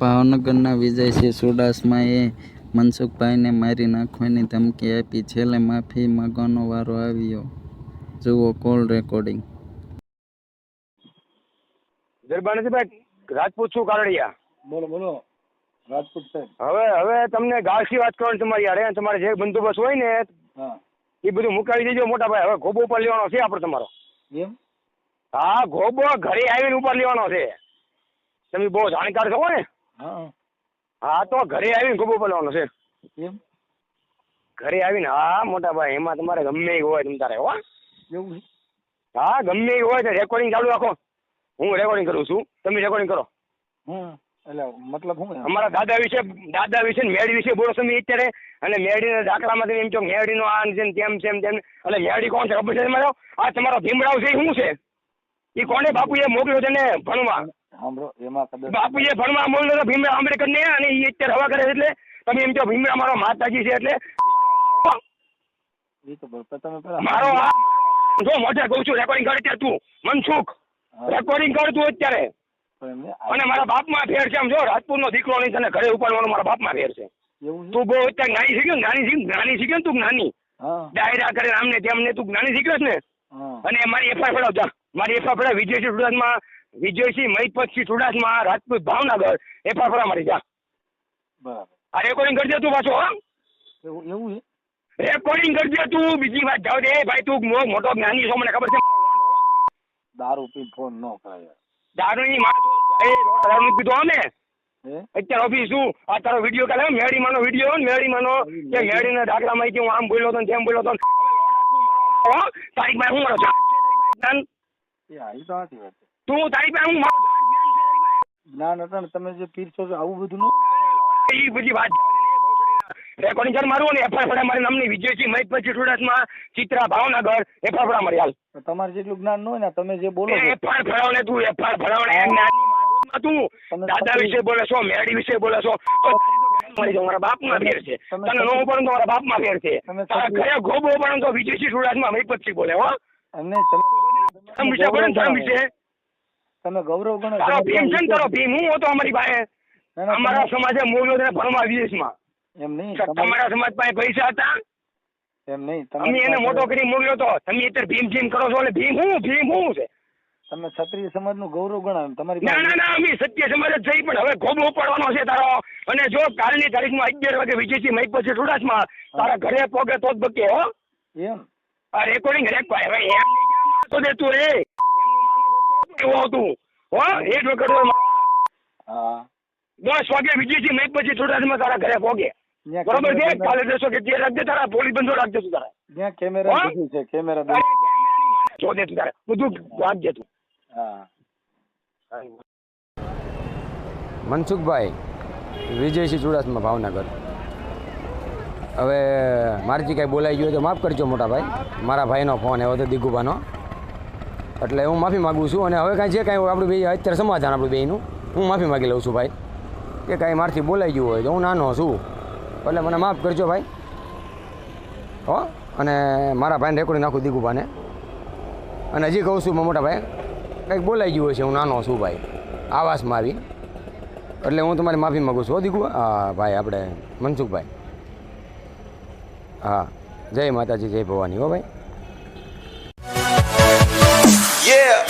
ભાવનગરના વિજયસિંહ ચુડાસમાએ મનસુખભાઈને મારી નાખવાની ધમકી આપી. છેલ્લે માફી માંગવાનો વારો આવ્યો. જુઓ કોલ રેકોર્ડિંગ. જરબાનસીભાઈ રાજપૂત છું કારડિયા. બોલો બોલો. રાજપૂત સાહેબ હવે હવે તમને ગાળથી વાત કરવાની તમારી યાર. તમારે જે બંદોબસ્ત હોય ને એ બધું મુકાવી દેજો મોટા ભાઈ. હવે ગોબો ઉપર લેવાનો છે આપણે તમારો. એમ? હા ગોબો ઘરે આવીને ઉપર લેવાનો છે. તમે બહુ જાણકાર છો ને. હા. હા તો ઘરે આવીને ગોબો લેવાનો છે. એમ ઘરે આવીને હા મોટા ભાઈ એમાં તમારે ગમે એ હોય તમ તારે હો. એવું હા ગમે એ હોય તો રેકોર્ડિંગ ચાલુ રાખો. હું રેકોર્ડિંગ કરું છું. તમે રેકોર્ડિંગ કરો. હમ એટલે મતલબ હું અમારા દાદા વિશે દાદા વિશે ને મેળી વિશે બોલો તમે અત્યારે. અને મેડીના દાખલામાં તમે એમ છો મેળીનો આ આન છે તેમ છે તેમ. એટલે મેળી કોણ છે? ખબર છે તમારો? આ તમારો ભીમરાવ છે શું છે? એ કોને બાપુએ મોકલ્યો છે ને ભણવા? સાંભળો એમાં કદાચ બાપુએ ભણવા મોકલ્યો હતો ભીમરાવ આંબેડકર ને અને એ અત્યારે હવા કરે એટલે? તમે એમ કહો ભીમરાવ મારો માતાજી છે એટલે? એ તો તમે પેલા મારો જો મોઢે કહું છું રેકોર્ડિંગ કરે અત્યારે તું મનસુખ રેકોર્ડિંગ કર તું અત્યારે. અને મારા બાપમાં ફેર છે આમ જો નો દીકરો નહીં તને ઘરે ઉપાડવાનો મારા બાપમાં ફેર છે. તું બહુ અત્યારે નાની શીખ્યો ને જ્ઞાની શીખ નાની શીખ્યો ને તું નાની. ડાયરા કરે આમને તેમને તું જ્ઞાની શીખ્યો છે ને? અને મારી એફઆઈ ફેડાવ જા. મારી એફાફડા વિજયસિંહ ચુડાસમા વિજયસિંહ મહિપતસિંહ ચુડાસમા રાજપૂત ભાવનગર એફાફડા મારી જા. બરાબર. આ રેકોર્ડિંગ કરજે તું પાછો હા. એવું રેકોર્ડિંગ કરજે તું બીજી વાત જાવ દે ભાઈ તું મોટો જ્ઞાની છો મને ખબર છે. દારૂ પી ફોન ન કરાય દારૂની માં એ દારૂ પીધો અમે. અત્યારે ઓફિસ શું આ તારો વીડિયો કાલે મેળી માનો વીડિયો ને માનો કે મેડીના દાખલામાં કે હું આમ બોલ્યો તો ને તેમ બોલ્યો તો ને. હો? તારીખમાં હું મારો હા એ તો સાચી વાત છે. તું તારીખમાં હું મારો છે હતા ને તમે જે પીરસો છો આવું બધું ન એ બધી વાત રેકોર્ડિંગ કર મારું ને એફાફડા મારી નામની વિજયસિંહ મહિત પછી સુરતમાં ચિત્રા ભાવનગર એફાફડા મારી હાલ. તમારે જેટલું જ્ઞાન ન હોય ને તમે જે બોલો છો. એફઆર ફડાવ ને તું એફાર ફડાવ ને એમ નાની તું. તમે દાદા વિશે બોલે છો મેડી વિશે બોલે છો તો મારી તો મારા બાપમાં ફેર છે. તમે- તને નો પડે તો મારા બાપમાં ફેર છે. તમે તારા તમે- ઘરે ગોબો પડે તો વિજયસિંહ સુરતમાં મહિપતસિંહ બોલે હો. એમને તમે ધર્મ વિશે બોલે ધર્મ વિશે તમે ગૌરવ ગણો તારો ભીમ છે તારો ભીમ? હું હતો અમારી પાસે. અમારા તમે- સમાજે મોગલો ને ભણવા વિદેશમાં. એમ નહીં તમારા સમાજ પાસે પૈસા હતા? એમ નહીં તમે એને મોટો કરી મોકલ્યો તો તમે અત્યારે ભીમ ભીમ કરો છો એટલે ભીમ હું? ભીમ હું છે? તમે ક્ષત્રિય સમાજનું ગૌરવ ગણાવે તમારી ના ના ના અમે સત્ય સમાજ જ જઈ પણ હવે ખોબો ઉપાડવાનો છે તારો. અને જો કાલની તારીખમાં અગિયાર વાગે વિજયસિંહ મહિત પછી સુડાસમાં તારા ઘરે પોગે તો જ બકે હો. એમ? આ રેકોર્ડિંગ રેક હવે એમ નહીં માથો દે તું તો હતું હો એક વખત દસ વાગે વિજયસિંહ મહિત પછી સુડાસમાં તારા ઘરે પોગે બરોબર છે? કાલે દેશો કે જે રાખજે તારા પોલીસ બંધો રાખજે તું તારા. ત્યાં કેમેરા? છે કેમેરા. કેમેરાની તું તારા. બધું રાખજે તું. હા. મનસુખભાઈ વિજયસિંહ ચુડાસમા ભાવનગર. હવે મારથી કાંઈ બોલાઈ ગયું તો માફ કરજો મોટા ભાઈ મારા ભાઈનો ફોન આવ્યો હતો દિગુબાનો એટલે હું માફી માગું છું અને હવે કાંઈ જે કાંઈ આપણું બે, અત્યારે સમાધાન આપણું બેયનું. હું માફી માગી લઉં છું ભાઈ. કે કાંઈ મારથી બોલાઈ ગયું હોય તો હું નાનો છું. એટલે મને માફ કરજો ભાઈ. હો? અને મારા ભાઈને રેકોર્ડિંગ નાખું દીગુભાને અને હજી કહું છું મોટા ભાઈ, કંઈક બોલાઈ ગયું છે, હું નાનો છું ભાઈ. આવાસમાં આવી. એટલે હું તમારી માફી માગું છું. હો, દીકુ? હા, ભાઈ, આપણે મનસુખભાઈ. હા. જય માતાજી, જય ભવાની. હો, ભાઈ. Yeah.